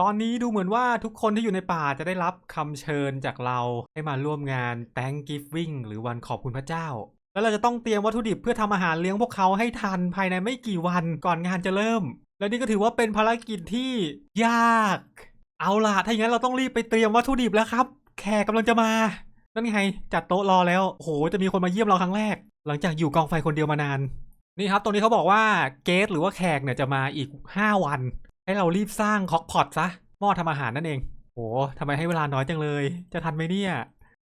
ตอนนี้ดูเหมือนว่าทุกคนที่อยู่ในป่าจะได้รับคำเชิญจากเราให้มาร่วมงาน Thanksgiving หรือวันขอบคุณพระเจ้า แล้วเราจะต้องเตรียมวัตถุดิบเพื่อทำอาหารเลี้ยงพวกเขาให้ทันภายในไม่กี่วันก่อนงานจะเริ่ม และนี่ก็ถือว่าเป็นภารกิจที่ยาก เอาล่ะถ้าอย่างนั้นเราต้องรีบไปเตรียมวัตถุดิบแล้วครับ แขกกำลังจะมานั่นไงจัดโต๊ะรอแล้วโอ้โหจะมีคนมาเยี่ยมเราครั้งแรก หลังจากอยู่กองไฟคนเดียวมานานนี่ครับตรงนี้เขาบอกว่าเกสหรือว่าแขกเนี่ยจะมาอีก 5 วัน ให้เรารีบสร้างคอกพอตซะหม้อทำอาหารนั่นเองโอ้ทำไมให้เวลาน้อยจังเลย จะทันไหมเนี่ย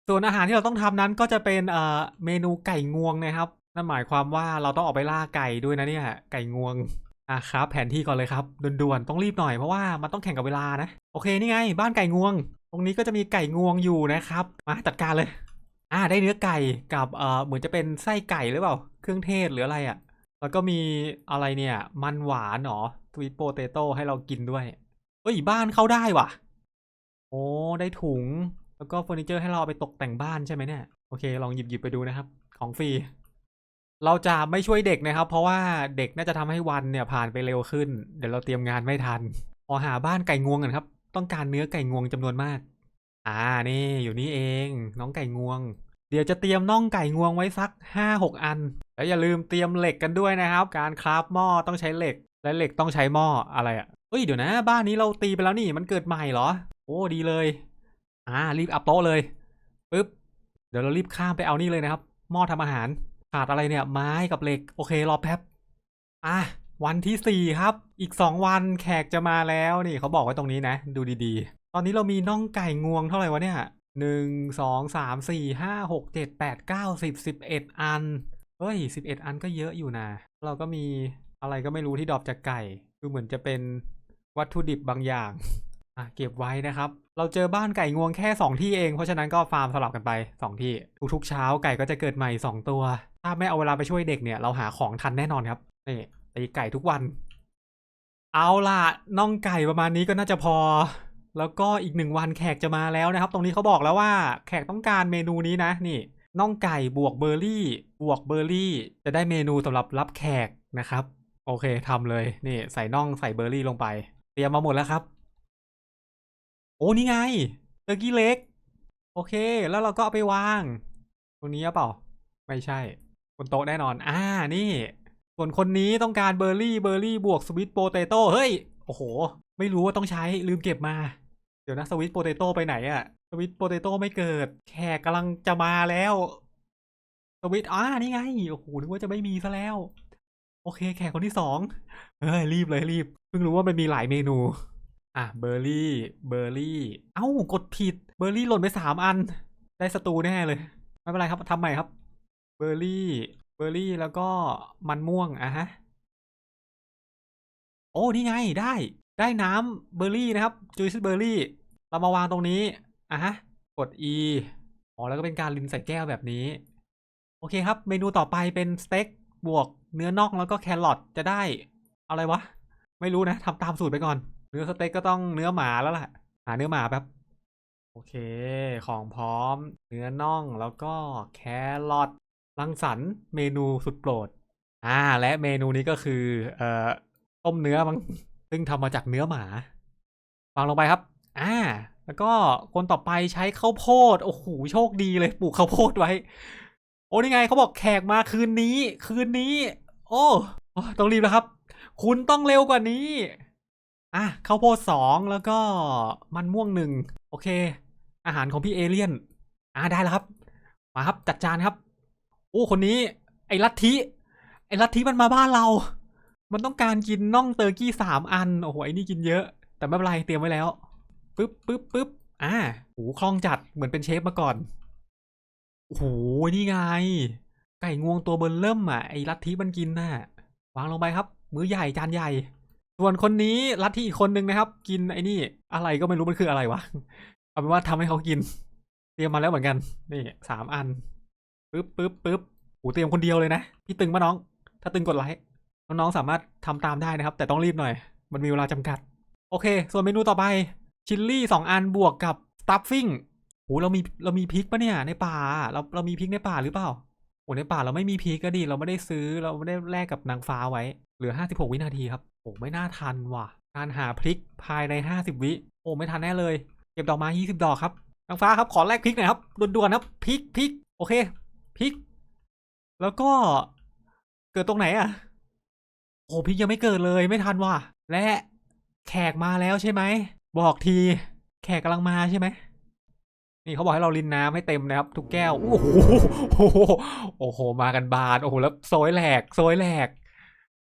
ส่วนอาหารที่เราต้องทำนั้นก็จะเป็นเอ่อเมนูไก่งวงนะครับนั่นหมายความว่าเราต้องออกไปล่าไก่ด้วยนะเนี่ยไก่งวงอะครับ แผนที่ก่อนเลยครับด่วนๆต้องรีบหน่อยเพราะว่ามันต้องแข่งกับเวลานะ โอเคนี่ไง บ้านไก่งวง ตรงนี้ก็จะมีไก่งวงอยู่นะครับ มาจัดการเลย อ่าได้เนื้อไก่กับเอ่อเหมือนจะเป็นไส้ไก่หรือเปล่า เครื่องเทศหรืออะไรอะ่ะแล้วก็มีอะไรเนี่ย มันหวานหรอ ทวีตโปเตโต้ให้เรากินด้วยเฮ้ยบ้านเข้าได้ว่ะ โอ้ได้ถุง แล้วก็เฟอร์นิเจอร์ให้เราไปตกแต่งบ้านใช่ไหมเนี่ย โอเค ลองหยิบหยิบไปดูนะครับ ของฟรี เราจะไม่ช่วยเด็กนะครับ เพราะว่าเด็กน่าจะทำให้วันเนี่ยผ่านไปเร็วขึ้น เดี๋ยวเราเตรียมงานไม่ทันขอหาบ้านไก่งวงกันครับ ต้องการเนื้อไก่งวงจำนวนมาก อ่านี่อยู่นี่เอง น้องไก่งวง เดี๋ยวจะเตรียมน่องไก่งวงไว้สักห้าหกอัน แล้วอย่าลืมเตรียมเหล็กกันด้วยนะครับ การคราฟหม้อต้องใช้เหล็กและเหล็กต้องใช้หม้ออะไรอะ่ะเอ้ยเดี๋ยวนะ บ้านนี้เราตีไปแล้วนี่มันเกิดใหม่เหรอ โอ้ดีเลย อ่ารีบอัพโต๊ะเลยปึ๊บเดี๋ยวเรารีบข้ามไปเอานี่เลยนะครับ หม้อทำอาหารขาดอะไรเนี่ย ไม้กับเหล็ก โอเครอแป๊บอะวันที่สี่ครับ อีกสองวันแขกจะมาแล้วนี่เขาบอกไว้ตรงนี้นะ ดูดีๆ ตอนนี้เรามีน่องไก่งวงเท่าไหร่วะเนี่ยหนึ่งสองสามสี่ห้าหกเจ็ดแปดเก้าสิบสิบเอ็ดอัน เฮ้ยสิบเอ็ดอันก็เยอะอยู่นะ เราก็มี อะไรก็ไม่รู้ที่ดรอปจากไก่ดูเหมือนจะเป็นวัตถุดิบบางอย่าง อะเก็บไว้นะครับ เราเจอบ้านไก่งวงแค่ 2 ที่เอง เพราะฉะนั้นก็ฟาร์มสลับกันไป 2 ที่ ทุกๆเช้าไก่ก็จะเกิดใหม่ 2 ตัว ถ้าไม่เอาเวลาไปช่วยเด็กเนี่ยเราหาของทันแน่นอนครับ นี่ตีไก่ทุกวัน เอาล่ะน่องไก่ประมาณนี้ก็น่าจะพอ แล้วก็อีกหนึ่งวันแขกจะมาแล้วนะครับ ตรงนี้เขาบอกแล้วว่าแขกต้องการเมนูนี้นะ นี่น่องไก่บวกเบอร์รี่ บวกเบอร์รี่ จะได้เมนูสำหรับรับแขกนะครับ โอเคทำเลยนี่ใส่น่องใส่เบอร์รี่ลงไป เตรียมมาหมดแล้วครับ โอ้นี่ไงเตอร์กี้เล็ก โอเค แล้วเราก็เอาไปวาง ตรงนี้หรอเปล่า ไม่ใช่บนโต๊ะแน่นอน อ่านี่ ส่วนคนนี้ต้องการเบอร์รี่เบอร์รี่บวกสวิตโปเตโต้เฮ้ยโอ้โห ไม่รู้ว่าต้องใช้ลืมเก็บมา เดี๋ยวนะสวิตโปเตโต้ไปไหนอะสวิตโปเตโต้ไม่เกิด แขกกำลังจะมาแล้ว สวิตอ่านี่ไงโอ้โหนึกว่าจะไม่มีซะแล้ว โอเค แขกคนที่สองเฮ้ยรีบเลยรีบ เพิ่งรู้ว่ามันมีหลายเมนู อะเบอร์รี่เบอร์รี่ เอ้ากดผิดเบอร์รี่หล่นไปสามอัน ได้สตูแน่เลย ไม่เป็นไรครับทำใหม่ครับ เบอร์รี่เบอร์รี่แล้วก็มันม่วงอะฮะ โอ้นี่ไงได้ได้น้ำเบอร์รี่นะครับจูซเบอร์รี่ เรามาวางตรงนี้อะฮะ กด E อ๋อแล้วก็เป็นการลินใส่แก้วแบบนี้ โอเคครับ เมนูต่อไปเป็นสเต็กบวก เนื้อน่องแล้วก็แครอทจะได้อะไรวะ ไม่รู้นะทำตามสูตรไปก่อน เนื้อสเต็กก็ต้องเนื้อหมาแล้วล่ะ หาเนื้อหมาแป๊บโอเค ของพร้อม เนื้อน่องแล้วก็แครอทรังสรรค์เมนูสุดโปรด อ่า และเมนูนี้ก็คือเอ่อต้มเนื้อมั้งซึ่งทำมาจากเนื้อหมาวางลงไปครับ อ่า แล้วก็คนต่อไปใช้ข้าวโพด โอ้โห โชคดีเลย ปลูกข้าวโพดไว้ โอ้นี่ไงเขาบอกแขกมาคืนนี้ คืนนี้ โอ้ต้องรีบแล้วครับ คุณต้องเร็วกว่านี้ อะข้าวโพดสองแล้วก็มันม่วงหนึ่งโอเค อาหารของพี่เอเลี่ยน อะได้แล้วครับ มาครับจัดจานครับ โอ้คนนี้ ไอ้ลัทธิไอ้ลัทธิมันมาบ้านเรา มันต้องการกินน่องเตอร์กี้สามอัน โอ้โหไอ้นี่กินเยอะ แต่ไม่เป็นไรเตรียมไว้แล้วปึ๊บปึ๊บปึ๊บอ่าโหคล่องจัดเหมือนเป็นเชฟมาก่อนโอ้โหนี่ไง ไก่งวงตัวเบิร์เริ่มอะไอ้ลัทธิมันกินน่ะวางลงไปครับ มื้อใหญ่จานใหญ่ ส่วนคนนี้ลัทธิอีกคนนึงนะครับ กินไอ้นี่อะไรก็ไม่รู้มันคืออะไรวะเอาเป็นว่าทำให้เขากิน เตรียมมาแล้วเหมือนกันนี่สามอันปึ๊บปึ๊บปึ๊บโอ้เตรียมคนเดียวเลยนะพี่ตึงปะน้อง ถ้าตึงกดไลค์น้องๆสามารถทำตามได้นะครับ แต่ต้องรีบหน่อย มันมีเวลาจำกัด โอเค ส่วนเมนูต่อไปชิลลี่สองอันบวกกับสตัฟฟิ้งโหเรามีเรามีพริกปะเนี่ยในป่าเราเรามีพริกในป่าหรือเปล่า โหในป่าเราไม่มีพริกก็ดิเราไม่ได้ซื้อเราไม่ได้แลกกับนางฟ้าไว้ เหลือห้าสิบหกวินาทีครับโหไม่น่าทันว่ะ การหาพริกภายใน 50 วิ โอ้ไม่ทันแน่เลย เก็บดอกไม้20 ดอกครับ นางฟ้าครับขอแลกพริกหน่อยครับด่วนๆครับพริกพริกโอเคพริก แล้วก็เกิดตรงไหนอะ โอ้พริกยังไม่เกิดเลยไม่ทันว่ะ และแขกมาแล้วใช่ไหม บอกที แขกกำลังมาใช่ไหม นี่เขาบอกให้เราลินน้ำให้เต็มนะครับ ทุกแก้ว โอ้โหโอ้โหโอ้โห มากันบานโอ้โหแล้วโซยแหลกโซยแหลก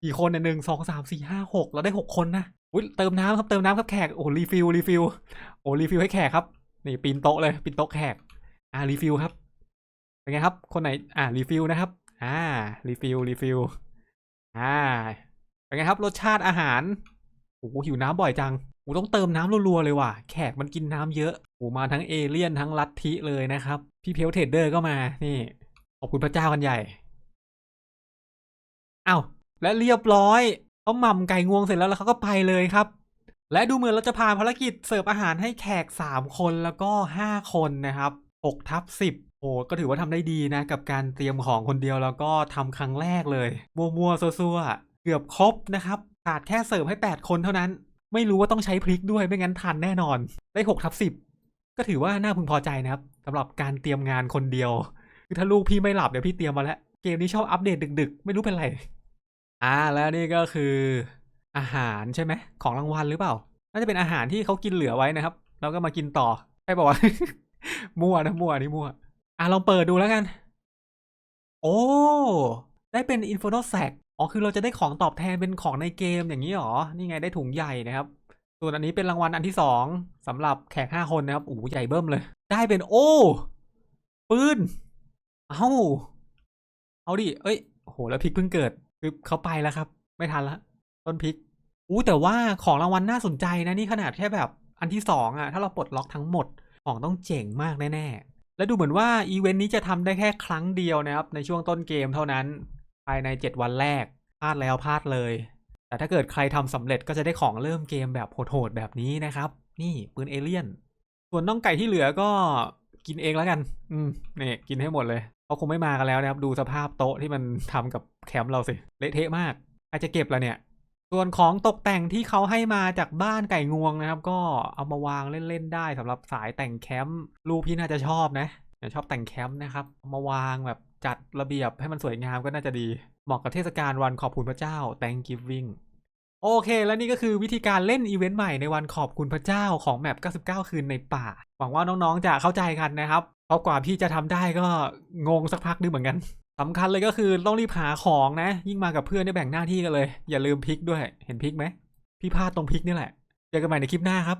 กี่คนเนี่ยหนึ่งสองสามสี่ห้าหกเราได้หกคนนะอุ้ยเติมน้ำครับเติมน้ำครับแขกโอ้รีฟิลรีฟิลโอ้รีฟิลให้แขกครับ นี่ปีนโต๊ะเลยปีนโต๊ะแขก อ่ารีฟิลครับเป็นไงครับคนไหนอ่ารีฟิลนะครับ อ่ารีฟิลรีฟิลอ่าเป็นไงครับรสชาติอาหารโอ้หหิวน้ำบ่อยจังโอ้ต้องเติมน้ำรัวๆเลยว่ะแขกมันกินน้ำเยอะ โอ้มาทั้งเอเลี่ยนทั้งลัทธิเลยนะครับ พี่เพลเทรดเดอร์ก็มานี่ขอบคุณพระเจ้ากันใหญ่อ้าวและเรียบร้อยเขาหม่ำไก่งวงเสร็จแล้วแล้วเขาก็ไปเลยครับ และดูเหมือนเราจะผ่านภารกิจเสิร์ฟอาหารให้แขก 3 คนแล้วก็ 5 คนนะครับ6ทับ10โอ้ก็ถือว่าทำได้ดีนะ กับการเตรียมของคนเดียวแล้วก็ทำครั้งแรกเลย มัวๆซัวๆเกือบครบนะครับขาดแค่เสิร์ฟให้ 8 คนเท่านั้น ไม่รู้ว่าต้องใช้พริกด้วยไม่งั้นทันแน่นอน ได้6ทับ10 ก็ถือว่าน่าพึงพอใจนะครับสำหรับการเตรียมงานคนเดียว คือถ้าลูกพี่ไม่หลับเดี๋ยวพี่เตรียมมาแล้ว เกมนี้ชอบอัปเดตดึก ๆ ไม่รู้เป็นไร อ่าแล้วนี่ก็คืออาหารใช่ไหมของรางวัลหรือเปล่า น่าจะเป็นอาหารที่เขากินเหลือไว้นะครับ แล้วก็มากินต่อใช่ป่าวะมั่วนะมั่วนี่มั่ว อะลองเปิดดูแล้วกัน โอ้ได้เป็น Inferno Sack อ๋อคือเราจะได้ของตอบแทนเป็นของในเกมอย่างนี้หรอ นี่ไงได้ถุงใหญ่นะครับ ส่วนอันนี้เป็นรางวัลอันที่สองสำหรับแขกห้าคนนะครับโอ้โหใหญ่เบิ้มเลย ได้เป็นโอ้ปืนเอ้าเอาดิเอ้ยโหแล้วพิกเพิ่งเกิดคือเขาไปแล้วครับ ไม่ทันละต้นพิกอู้แต่ว่าของรางวัลน่าสนใจนะนี่ขนาดแค่แบบอันที่สองอะถ้าเราปลดล็อกทั้งหมดของต้องเจ๋งมากแน่ๆ และดูเหมือนว่าอีเวนต์นี้จะทำได้แค่ครั้งเดียวนะครับ ในช่วงต้นเกมเท่านั้น ภายใน 7 วันแรกพลาดแล้วพลาดเลย แต่ถ้าเกิดใครทำสำเร็จก็จะได้ของเริ่มเกมแบบโหดๆแบบนี้นะครับ นี่ปืนเอเลี่ยน ส่วนน้องไก่ที่เหลือก็กินเองแล้วกัน อืมนี่กินให้หมดเลยเขาคงไม่มากันแล้วนะครับ ดูสภาพโต๊ะที่มันทำกับแคมป์เราสิเละเทะมากใครจะเก็บละเนี่ย ส่วนของตกแต่งที่เขาให้มาจากบ้านไก่งวงนะครับ ก็เอามาวางเล่นๆได้สำหรับสายแต่งแคมป์ลูกพี่น่าจะชอบนะชอบแต่งแคมป์นะครับามาวางแบบจัดระเบียบให้มันสวยงามก็น่าจะดี เหมาะกับเทศกาลวันขอบคุณพระเจ้า Thanksgiving โอเค และนี่ก็คือวิธีการเล่นอีเวนต์ใหม่ในวันขอบคุณพระเจ้าของแมป 99 คืนในป่า หวังว่าน้องๆ จะเข้าใจกันนะครับเพราะกว่าพี่จะทำได้ก็งงสักพักนึงเหมือนกันสำคัญเลยก็คือต้องรีบหาของนะ ยิ่งมากับเพื่อนได้แบ่งหน้าที่กันเลย อย่าลืมพิกด้วย เห็นพิกไหมพี่พลาดตรงพิกนี่แหละ เจอกันใหม่ในคลิปหน้าครับ